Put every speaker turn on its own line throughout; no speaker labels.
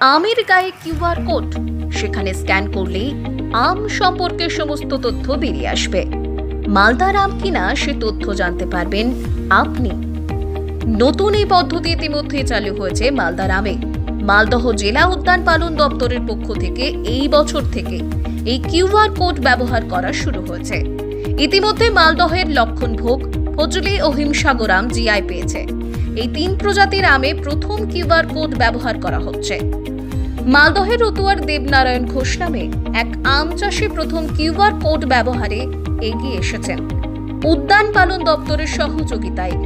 আমের গায়ে QR code. সেখানে স্ক্যান করলেই আম সম্পর্কে সমস্ত তথ্য বেরিয়ে আসবে। মালদার আম কিনা সে তথ্য জানতে পারবেন আপনি। নতুন এই পদ্ধতি ইতিমধ্যে চালু হয়েছে মালদার আমে। মালদহ জেলা উদ্যান পালন দপ্তরের পক্ষ থেকে এই বছর থেকে এই কিউআর কোড ব্যবহার করা শুরু হয়েছে। ইতিমধ্যে মালদহের লক্ষণভোগ ফজলি ও হিমসাগর আম জিআই পেয়েছে। এই তিন প্রজাতির আমে প্রথম কিউআর কোড ব্যবহার করা হচ্ছে। মালদহের রতুয়ার দেবনারায়ণ ঘোষ নামে এক আম চাষি প্রথম কিউআর কোড ব্যবহারে এগিয়ে এসেছেন। উদ্যান পালন দপ্তরের সহযোগিতায়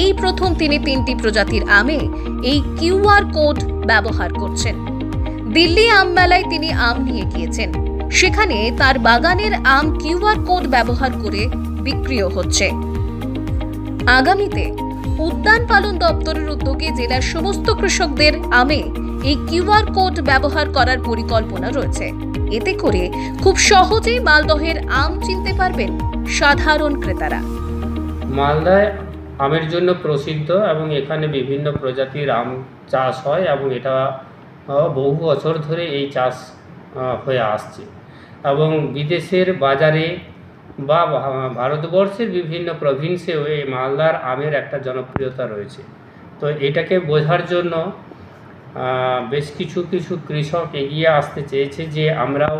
এই প্রথম তিনি তিনটি প্রজাতির আমে এই কিউআর কোড ব্যবহার করছেন। দিল্লি আম মেলায় তিনি আম নিয়ে গিয়েছেন। সেখানে তার বাগানের আম কিউআর কোড ব্যবহার করে বিক্রিও হচ্ছে। আগামীতে উদ্যান পালন দপ্তরের উদ্যোগে জেলার সমস্ত কৃষকদের আমে এই কিউআর কোড ব্যবহার করার পরিকল্পনা রয়েছে। এতে করে খুব সহজেই মালদহের আম চিনতে পারবেন সাধারণ ক্রেতারা।
মালদায় আমের জন্য প্রসিদ্ধ এবং এখানে বিভিন্ন প্রজাতির আম চাষ হয় এবং এটা বহু বছর ধরে এই চাষ হয়ে আসছে। এবং বিদেশের বাজারে বা ভারতবর্ষের বিভিন্ন প্রভিন্সেও এই মালদার আমের একটা জনপ্রিয়তা রয়েছে। তো এটাকে বোঝার জন্য বেশ কিছু কিছু কৃষক এগিয়ে আসতে চেয়েছে যে আমরাও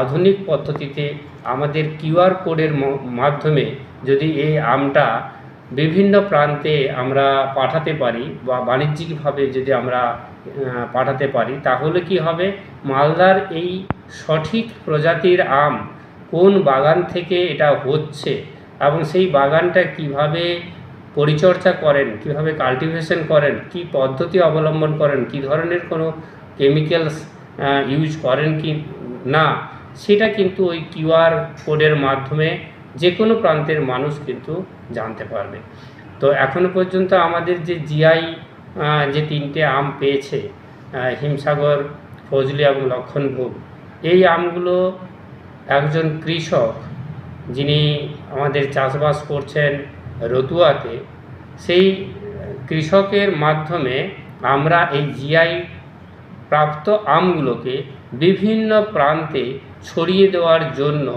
আধুনিক পদ্ধতিতে আমাদের কিউআর কোডের মাধ্যমে যদি এই আমটা বিভিন্ন প্রান্তে আমরা পাঠাতে পারি বা বাণিজ্যিকভাবে যদি আমরা পাঠাতে পারি, তাহলে কি হবে? মালদার এই সঠিক প্রজাতির আম কোন বাগান থেকে এটা হচ্ছে এবং সেই বাগানটা কীভাবে পরিচর্যা করেন, কীভাবে কাল্টিভেশন করেন, কি পদ্ধতি অবলম্বন করেন, কি ধরনের কোনো কেমিক্যালস ইউজ করেন কি না, সেটা কিন্তু ওই কিউআর কোডের মাধ্যমে যে কোনো প্রান্তের মানুষ কিন্তু জানতে পারবে। তো এখনও পর্যন্ত আমাদের যে জিআই যে তিনটে আম পেয়েছে হিমসাগর, ফজলি এবং লক্ষণভোগ, এই আমগুলো একজন কৃষক যিনি আমাদের চাষবাস করছেন রতুয়াতে, সেই কৃষকের মাধ্যমে আমরা এই জিআই প্রাপ্ত আমগুলোকে বিভিন্ন প্রান্তে ছড়িয়ে দেওয়ার জন্য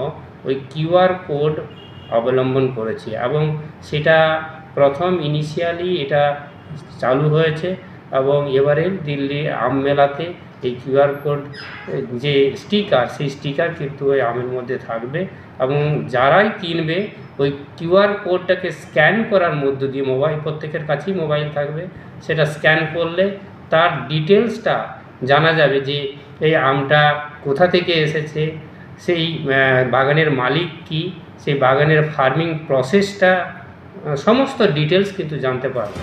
ওই কিউআর কোড অবলম্বন করেছি এবং সেটা প্রথম ইনিশিয়ালি এটা চালু হয়েছে এবং এবারে দিল্লি আম মেলাতে এই কিউআর কোড, যে স্টিকার, সেই স্টিকার কিন্তু ওই আমের মধ্যে থাকবে এবং যারাই কিনবে, ওই কিউআর কোডটাকে স্ক্যান করার মধ্য দিয়ে মোবাইল, প্রত্যেকের কাছেই মোবাইল থাকবে। সেটা স্ক্যান করলে তার ডিটেলসটা জানা যাবে যে এই আমটা কোথা থেকে এসেছে, সেই বাগানের মালিক কি, সেই বাগানের ফার্মিং প্রসেসটা সমস্ত ডিটেলস কিন্তু জানতে পারবে।